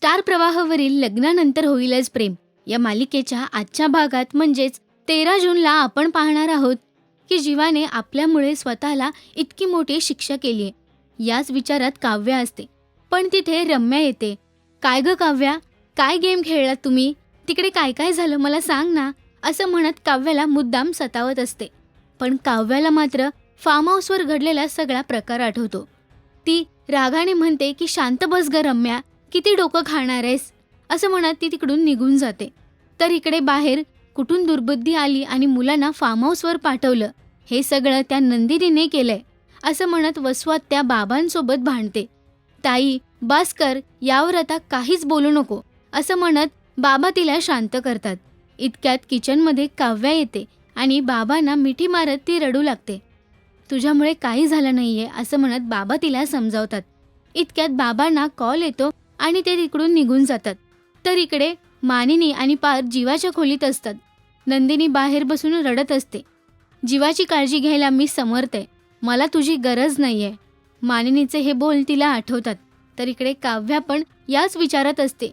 Star प्रवाहावरील लग्नानंतर होईलच प्रेम. या मालिकेच्या आजच्या भागात म्हणजेच तेरा जूनला आपण पाहणार आहोत की जीवाने आपल्यामुळे स्वतःला इतकी मोठी शिक्षा केली आहे. याच विचारात काव्या असते. पण तिथे रम्या येते. काय ग काव्या? काय गेम खेळलात तुम्ही? तिकडे काय काय झालं मला सांग ना असं म्हणत काव्याला मुद्दाम सतावत असते. पण काव्याला मात्र फार्म हाऊसवर घडलेला सगळा प्रकार आठवतो. ती रागाने म्हणते की शांत बस ग रम्या. किती डोकं खाणार आहेस? असं म्हणत ती तिकडून निघून जाते. तर इकडे बाहेर कुठून दुर्बुद्धी आली आणि मुलांना फार्म हाऊसवर पाठवलं हे सगळं त्या नंदिनीने केलंय असं म्हणत वसवात त्या बाबांसोबत भांडते. ताई बास कर यावर आता काहीच बोलू नको असं म्हणत बाबा तिला शांत करतात. इतक्यात किचनमध्ये काव्या येते आणि बाबांना मिठी मारत ती रडू लागते. तुझ्यामुळे काही झालं नाहीये असं म्हणत बाबा तिला समजावतात. इतक्यात बाबांना कॉल येतो आणि ते तिकडून निघून जातात. तर इकडे मानिनी आणि पार जीवाच्या खोलीत असतात. नंदिनी बाहेर बसून रडत असते. जीवाची काळजी घ्यायला मी समर्थ आहे. मला तुझी गरज नाहीये. मानिनीचे हे बोल तिला आठवतात. तर इकडे काव्या पण याच विचारात असते.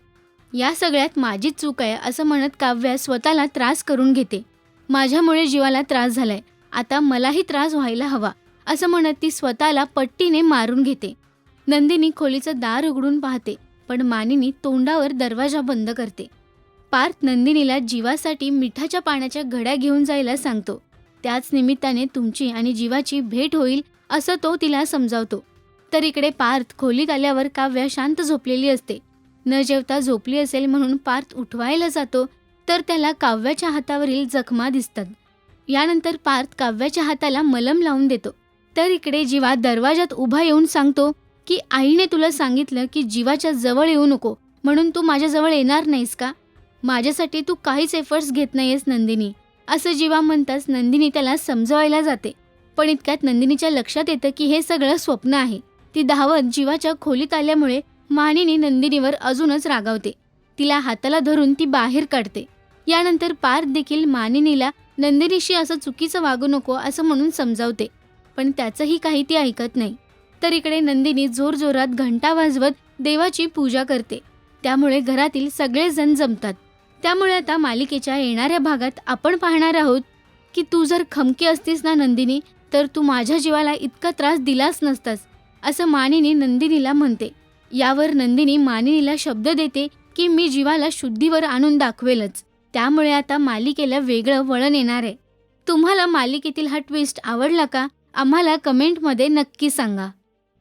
या सगळ्यात माझीच चूक आहे असं म्हणत काव्या स्वतःला त्रास करून घेते. माझ्यामुळे जीवाला त्रास झालाय. आता मलाही त्रास व्हायला हवा असं म्हणत ती स्वतःला पट्टीने मारून घेते. नंदिनी खोलीचं दार उघडून पाहते. पण मानिनी तोंडावर दरवाजा बंद करते. पार्थ नंदिनीला जीवासाठी मिठाच्या पाण्याच्या घड्या घेऊन जायला सांगतो. त्याच निमित्ताने तुमची आणि जीवाची भेट होईल असं तो तिला समजावतो. तर इकडे पार्थ खोलीत आल्यावर काव्या शांत झोपलेली असते. न जेवता झोपली असेल म्हणून पार्थ उठवायला जातो तर त्याला काव्याच्या हातावरील जखमा दिसतात. यानंतर पार्थ काव्याच्या हाताला मलम लावून देतो. तर इकडे जीवा दरवाजात उभा येऊन सांगतो की आईने तुला सांगितलं की जीवाच्या जवळ येऊ नको म्हणून तू माझ्याजवळ येणार नाहीस का? माझ्यासाठी तू काहीच एफर्ट्स घेत नाहीयेस नंदिनी. असं जीवा म्हणताच नंदिनी त्याला समजवायला जाते. पण इतक्यात नंदिनीच्या लक्षात येतं की हे सगळं स्वप्न आहे. ती धावत जीवाच्या खोलीत आल्यामुळे मानिनी नंदिनीवर अजूनच रागावते. तिला हाताला धरून ती बाहेर काढते. यानंतर पार्थ देखील मानिनीला नंदिनीशी असं चुकीचं वागू नको असं म्हणून समजावते. पण त्याचंही काही ती ऐकत नाही. तर इकडे नंदिनी जोरजोरात घंटा वाजवत देवाची पूजा करते. त्यामुळे घरातील सगळेजण जमतात. त्यामुळे आता मालिकेच्या येणाऱ्या भागात आपण पाहणार आहोत की तू जर खमकी असतीस ना नंदिनी तर तू माझ्या जीवाला इतका त्रास दिलाच नसतास असं मानिनी नंदिनीला म्हणते. यावर नंदिनी मानिनीला शब्द देते की मी जीवाला शुद्धीवर आणून दाखवेलच. त्यामुळे आता मालिकेला वेगळं वळण येणार आहे. तुम्हाला मालिकेतील हा ट्विस्ट आवडला का? आम्हाला कमेंटमध्ये नक्की सांगा.